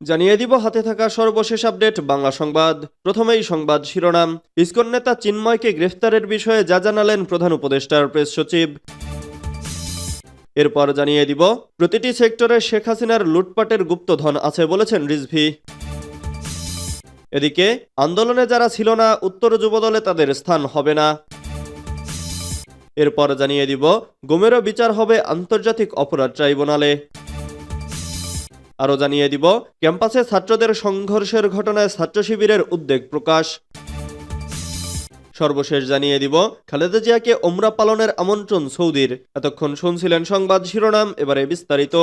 জানিয়ে দিব হাতে থাকা সর্বশেষ আপডেট, বাংলা সংবাদ। প্রথমেই সংবাদ শিরোনাম। ইসকন নেতা চিন্ময়কে গ্রেফতারের বিষয়ে যা জানালেন প্রধান উপদেষ্টার প্রেস সচিব। এরপর জানিয়ে দিব, প্রতিটি সেক্টরে শেখ হাসিনার লুটপাটের গুপ্তধন আছে বলেছেন রিজভি। এদিকে, আন্দোলনে যারা ছিল না, উত্তর যুবদলে তাদের স্থান হবে না। এরপর জানিয়ে দিব, গুমেরও বিচার হবে আন্তর্জাতিক অপরাধ ট্রাইব্যুনালে। আরও জানিয়ে দিব, ক্যাম্পাসে ছাত্রদের সংঘর্ষের ঘটনায় ছাত্র শিবিরের উদ্বেগ প্রকাশ। সর্বশেষ জানিয়ে দিব, খালেদা জিয়াকে ওমরা পালনের আমন্ত্রণ সৌদির। এতক্ষণ শুনছিলেন সংবাদ শিরোনাম, এবারে বিস্তারিত।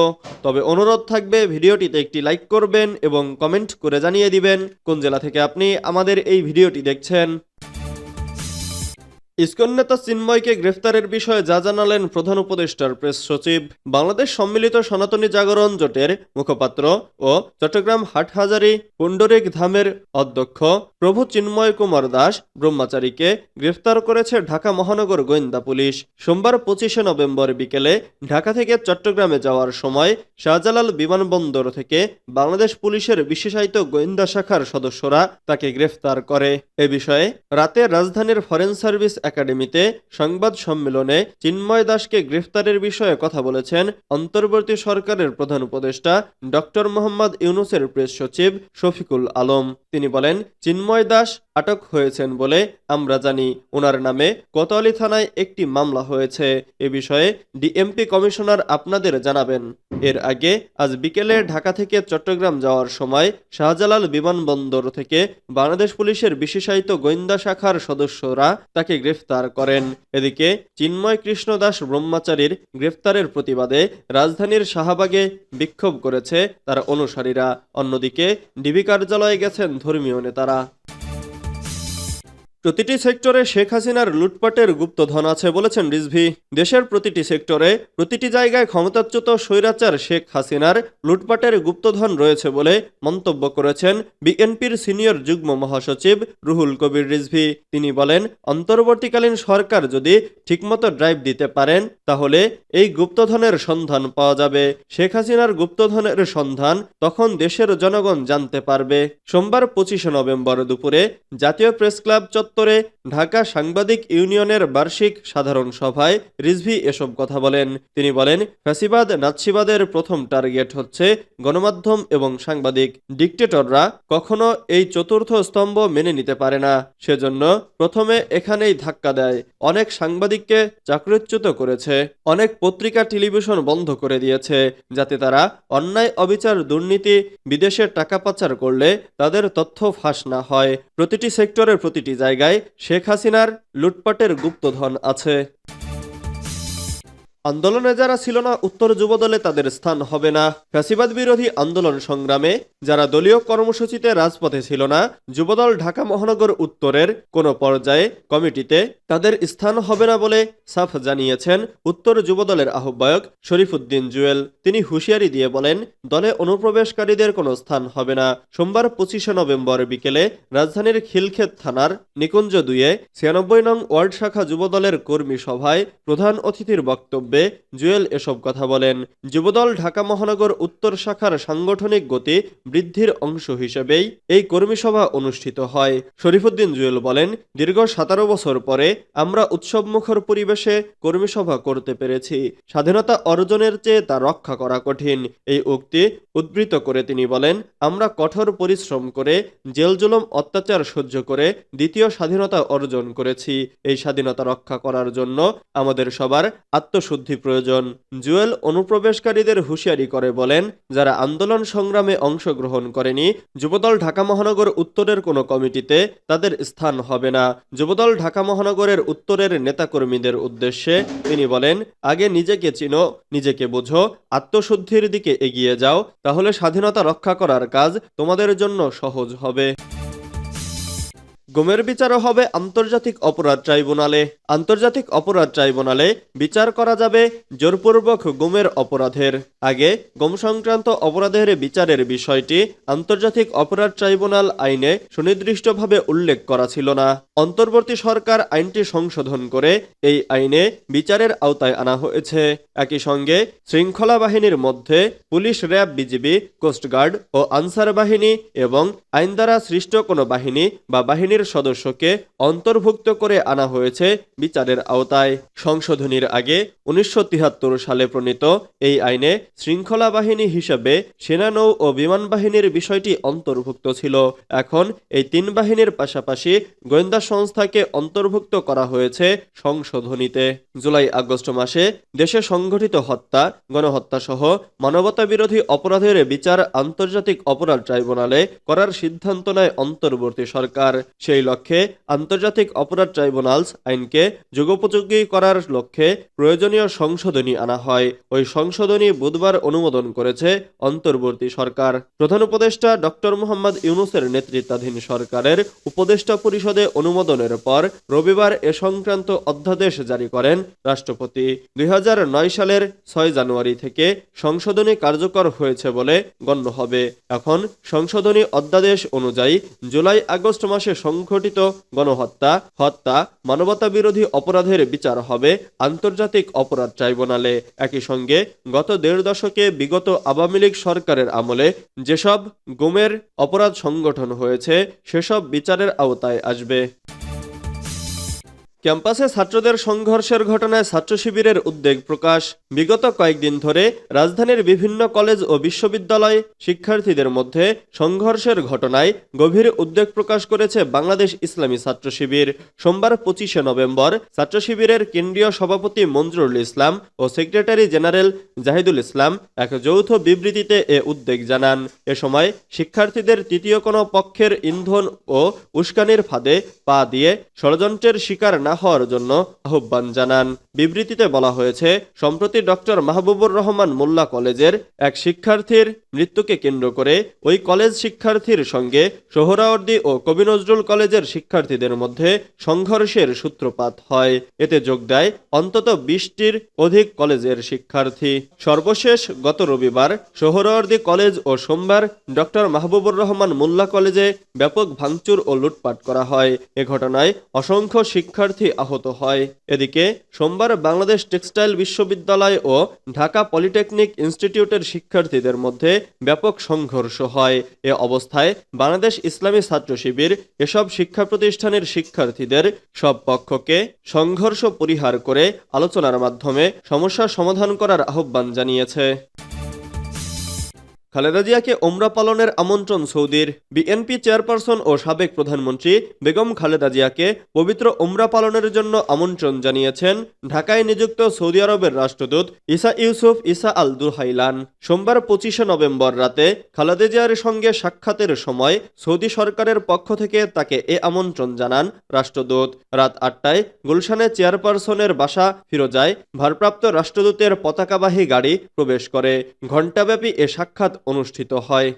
তবে অনুরোধ থাকবে, ভিডিওটিতে একটি লাইক করবেন এবং কমেন্ট করে জানিয়ে দিবেন, কোন জেলা থেকে আপনি আমাদের এই ভিডিওটি দেখছেন। ইসকন নেতা চিন্ময়কে গ্রেফতারের বিষয়ে যা জানালেন প্রধান উপদেষ্টার প্রেস সচিব, বাংলাদেশ সম্মিলিত সনাতনী জাগরণ জোটের মুখপাত্র ও চট্টগ্রাম হাটহাজারী পুণ্ডরিক ধামের অধ্যক্ষ প্রভু চিন্ময় কুমার দাস ব্রহ্মচারীকে গ্রেফতার করেছে ঢাকা মহানগর গোয়েন্দা পুলিশ। সোমবার পঁচিশে নভেম্বর বিকেলে ঢাকা থেকে চট্টগ্রামে যাওয়ার সময় শাহজালাল বিমানবন্দর থেকে বাংলাদেশ পুলিশের বিশেষায়িত গোয়েন্দা শাখার সদস্যরা তাকে গ্রেফতার করে। এ বিষয়ে রাতে রাজধানীর ফরেন সার্ভিস একাডেমিতে সংবাদ সম্মেলনে চিন্ময় দাসকে গ্রেফতারের বিষয়ে কথা বলেছেন অন্তর্বর্তী সরকারের প্রধান উপদেষ্টা ডক্টর মোহাম্মদ ইউনুসের প্রেস সচিব শফিকুল আলম। তিনি বলেন, চিন্ময় দাস আটক হয়েছেন বলে আমরা জানি। ওনার নামে কোতোয়ালি থানায় একটি মামলা হয়েছে। এ বিষয়ে ডিএমপি কমিশনার আপনাদের জানাবেন। এর আগে আজ বিকেলে ঢাকা থেকে চট্টগ্রাম যাওয়ার সময় শাহজালাল বিমানবন্দর থেকে বাংলাদেশ পুলিশের বিশেষায়িত গোয়েন্দা শাখার সদস্যরা তাকে গ্রেফতার করেন। এদিকে চিন্ময় কৃষ্ণ দাস ব্রহ্মচারীর গ্রেফতারের প্রতিবাদে রাজধানীর শাহবাগে বিক্ষোভ করেছে তার অনুসারীরা। অন্যদিকে ডিবি কার্যালয়ে গেছেন ধর্মীয় নেতারা। প্রতিটি সেক্টরে শেখ হাসিনার লুটপাটের গুপ্তধন আছে বলেছেন রিজভি। দেশের প্রতিটি সেক্টরে প্রতিটি জায়গায় ক্ষমতাচ্যুত স্বৈরাচার শেখ হাসিনার লুটপাটের গুপ্তধন রয়েছে বলে মন্তব্য করেছেন বিএনপির সিনিয়র যুগ্ম মহাসচিব রুহুল কবির রিজভি। তিনি বলেন, অন্তর্বর্তীকালীন সরকার যদি ঠিকমতো ড্রাইভ দিতে পারেন, তাহলে এই গুপ্তধনের সন্ধান পাওয়া যাবে। শেখ হাসিনার গুপ্তধনের সন্ধান তখন দেশের জনগণ জানতে পারবে। সোমবার পঁচিশে নভেম্বর দুপুরে জাতীয় প্রেস ক্লাব চত্বরে ঢাকা সাংবাদিক ইউনিয়নের বার্ষিক সাধারণ সভায় রিজভি এসব কথা বলেন। তিনি বলেন, ফ্যাসিবাদ, নাৎসিবাদের প্রথম টার্গেট হচ্ছে গণমাধ্যম এবং সাংবাদিক। ডিকটেটররা কখনো এই চতুর্থ স্তম্ভ মেনে নিতে পারে না। সেজন্য প্রথমে এখানেই ধাক্কা দেয়। অনেক সাংবাদিককে চাকরিচ্যুত করেছে, অনেক পত্রিকা, টেলিভিশন বন্ধ করে দিয়েছে, যাতে তারা অন্যায়, অবিচার, দুর্নীতি, বিদেশে টাকা পাচার করলে তাদের তথ্য ফাঁস না হয়। প্রতিটি সেক্টরের প্রতিটি জায়গায় শেখ হাসিনার লুটপাটের গুপ্তধন আছে। আন্দোলনে যারা ছিল না, উত্তর যুবদলে তাদের স্থান হবে না। ফ্যাসিবাদ বিরোধী আন্দোলন সংগ্রামে যারা দলীয় কর্মসূচিতে রাজপথে ছিল না, যুবদল ঢাকা মহানগর উত্তরের কোনো পর্যায়ে কমিটিতে তাদের স্থান হবে না বলে সাফ জানিয়েছেন উত্তর যুবদলের আহ্বায়ক শরীফুদ্দিন জুয়েল। তিনি হুঁশিয়ারি দিয়ে বলেন, দলে অনুপ্রবেশকারীদের কোনো স্থান হবে না। সোমবার পঁচিশে নভেম্বর বিকেলে রাজধানীর খিলক্ষেত থানার নিকুঞ্জ দুয়ে ছিয়ানব্বই নং ওয়ার্ড শাখা যুবদলের কর্মী সভায় প্রধান অতিথির বক্তব্যে জুয়েল এসব কথা বলেন। যুবদল ঢাকা মহানগর উত্তর শাখার সাংগঠনিক গতি বৃদ্ধির অংশ হিসেবেই এই কর্মী সভা অনুষ্ঠিত হয়। শরীফুদ্দিন জুয়েল বলেন, দীর্ঘ সতেরো বছর পরে আমরা উৎসবমুখর পরিবেশে কর্মী সভা করতে পেরেছি। স্বাধীনতা অর্জনের চেয়ে তা রক্ষা করা কঠিন। এই উক্তি উদ্ধৃত করে তিনি বলেন, আমরা কঠোর পরিশ্রম করে, জেল জুলম অত্যাচার সহ্য করে দ্বিতীয় স্বাধীনতা অর্জন করেছি। এই স্বাধীনতা রক্ষা করার জন্য আমাদের সবার আত্মশুদ্ধি প্রয়োজন। জুয়েল অনুপ্রবেশকারীদের হুঁশিয়ারি করে বলেন, যারা আন্দোলন সংগ্রামে অংশগ্রহণ করেনি, যুবদল ঢাকা মহানগর উত্তরের কোনো কমিটিতে তাদের স্থান হবে না। যুবদল ঢাকা মহানগরের উত্তরের নেতাকর্মীদের উদ্দেশ্যে তিনি বলেন, আগে নিজেকে চিনো, নিজেকে বোঝো, আত্মশুদ্ধির দিকে এগিয়ে যাও, তাহলে স্বাধীনতা রক্ষা করার কাজ তোমাদের জন্য সহজ হবে। গুমের বিচারও হবে আন্তর্জাতিক অপরাধ ট্রাইব্যুনালে। আন্তর্জাতিক অপরাধ ট্রাইব্যুনালে বিচার করা যাবে জোরপূর্বক গুমের অপরাধের। আগে গুম সংক্রান্ত অপরাধের বিচারের বিষয়টি আন্তর্জাতিক অপরাধ ট্রাইব্যুনাল আইনে সুনির্দিষ্টভাবে উল্লেখ করা ছিল না। অন্তর্বর্তী সরকার আইনটি সংশোধন করে এই আইনে বিচারের আওতায় আনা হয়েছে। একই সঙ্গে শৃঙ্খলা বাহিনীর মধ্যে police RAB, BGB, coast guard ও আনসার বাহিনী এবং আইন দ্বারা সৃষ্ট কোনো বাহিনী বা বাহিনীর সদস্যকে অন্তর্ভুক্ত করে আনা হয়েছে বিচারের আওতায়। সংশোধনীর আগে উনিশশো সালে প্রণীত এই আইনে শৃঙ্খলা বাহিনী হিসেবে সেনানৌ ও বিমান বাহিনীর বিষয়টি অন্তর্ভুক্ত ছিল। এখন এই তিন বাহিনীর পাশাপাশি গোয়েন্দা সংস্থাকে অন্তর্ভুক্ত করা হয়েছে সংশোধনীতে। জুলাই আগস্ট মাসে দেশে সংঘটিত হত্যা গণহত্যা সহ মানবতা বিরোধী অপরাধের বিচার আন্তর্জাতিক অপরাধ ট্রাইব্যুনালে করার সিদ্ধান্ত নেয় অন্তর্বর্তী সরকার। সেই লক্ষ্যে আন্তর্জাতিক অপরাধ ট্রাইব্যুনালস আইনকে যুগোপযোগী করার লক্ষ্যে প্রয়োজনীয় সংশোধনী আনা হয়। ওই সংশোধনী বুধবার অনুমোদন করেছে অন্তর্বর্তী সরকার। প্রধান উপদেষ্টা ডক্টর মোহাম্মদ ইউনুসের নেতৃত্বাধীন সরকারের উপদেষ্টা পরিষদে অনুমোদনের পর রবিবার এ সংক্রান্ত অধ্যাদেশ জারি করেন রাষ্ট্রপতি। দুই হাজার নয় সালের ছয় জানুয়ারি থেকে সংশোধনী কার্যকর হয়েছে বলে গণ্য হবে। এখন সংশোধনী অধ্যাদেশ অনুযায়ী জুলাই আগস্ট মাসে সংঘটিত গণহত্যা, হত্যা মানবতা বিরোধী অপরাধের বিচার হবে আন্তর্জাতিক অপরাধ ট্রাইব্যুনালে। একই সঙ্গে গত দেড় দশকে বিগত আওয়ামী লীগ সরকারের আমলে যেসব গুমের অপরাধ সংগঠন হয়েছে, সেসব বিচারের আওতায় আসবে। ক্যাম্পাসে ছাত্রদের সংঘর্ষের ঘটনায় ছাত্র শিবিরের উদ্বেগ প্রকাশ। বিগত কয়েকদিন ধরে রাজধানীর বিভিন্ন কলেজ ও বিশ্ববিদ্যালয় শিক্ষার্থীদের মধ্যে সংঘর্ষের ঘটনায় গভীর উদ্বেগ প্রকাশ করেছে বাংলাদেশ ইসলামী ছাত্র শিবির। সোমবার পঁচিশে নভেম্বর ছাত্র শিবিরের কেন্দ্রীয় সভাপতি মঞ্জুরুল ইসলাম ও সেক্রেটারি জেনারেল জাহিদুল ইসলাম এক যৌথ বিবৃতিতে এ উদ্বেগ জানান। এ সময় শিক্ষার্থীদের তৃতীয় কোনো পক্ষের ইন্ধন ও উস্কানির ফাঁদে পা দিয়ে ষড়যন্ত্রের শিকার না হওয়ার জন্য আহ্বান জানান। বিবৃতিতে বলা হয়েছে, সম্প্রতি ডক্টর মাহবুবুর রহমান মোল্লা কলেজের এক শিক্ষার্থীর মৃত্যুকে কেন্দ্র করে ওই কলেজ শিক্ষার্থীর সঙ্গে সোহরাওয়ার্দী ও কবি নজরুল কলেজের শিক্ষার্থীদের মধ্যে সংঘর্ষের সূত্রপাত হয়। এতে যোগ দেয় অন্তত বিশটির অধিক কলেজের শিক্ষার্থী। সর্বশেষ গত রবিবার সোহরাওয়ার্দী কলেজ ও সোমবার ডক্টর মাহবুবুর রহমান মোল্লা কলেজে ব্যাপক ভাঙচুর ও লুটপাট করা হয়। এ ঘটনায় অসংখ্য শিক্ষার্থী আহত হয়। এদিকে সোমবার বাংলাদেশ টেক্সটাইল বিশ্ববিদ্যালয় ও ঢাকা পলিটেকনিক ইনস্টিটিউটের শিক্ষার্থীদের মধ্যে ব্যাপক সংঘর্ষ হয়। এ অবস্থায় বাংলাদেশ ইসলামী ছাত্র শিবির এসব শিক্ষা প্রতিষ্ঠানের শিক্ষার্থীদের সব পক্ষকে সংঘর্ষ পরিহার করে আলোচনার মাধ্যমে সমস্যা সমাধান করার আহ্বান জানিয়েছে। খালেদা জিয়াকে ওমরা পালনের আমন্ত্রণ সৌদির বিএনপি চেয়ারপারসন ও সাবেক প্রধানমন্ত্রী বেগম খালেদা জিয়াকে পবিত্র ওমরা পালনের জন্য আমন্ত্রণ জানিয়েছেন ঢাকায় নিযুক্ত সৌদি আরবের রাষ্ট্রদূত ইসা ইউসুফ ইসা আল দুহাইলান। সোমবার পঁচিশে নভেম্বর রাতে খালেদা জিয়ার সঙ্গে সাক্ষাতের সময় সৌদি সরকারের পক্ষ থেকে তাকে এ আমন্ত্রণ জানান রাষ্ট্রদূত। রাত আটটায় গুলশানে চেয়ারপারসনের বাসা ফিরোজায় ভারপ্রাপ্ত রাষ্ট্রদূতের পতাকাবাহী গাড়ি প্রবেশ করে। ঘণ্টাব্যাপী এ সাক্ষাৎ অনুষ্ঠিত হয়।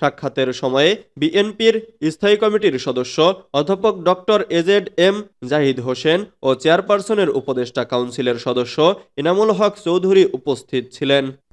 সাক্ষাতের সময়ে বিএনপির স্থায়ী কমিটির সদস্য অধ্যাপক doctor A Z M Zahid Hossain ও চেয়ারপারসনের উপদেষ্টা কাউন্সিলের সদস্য ইনামুল হক চৌধুরী উপস্থিত ছিলেন।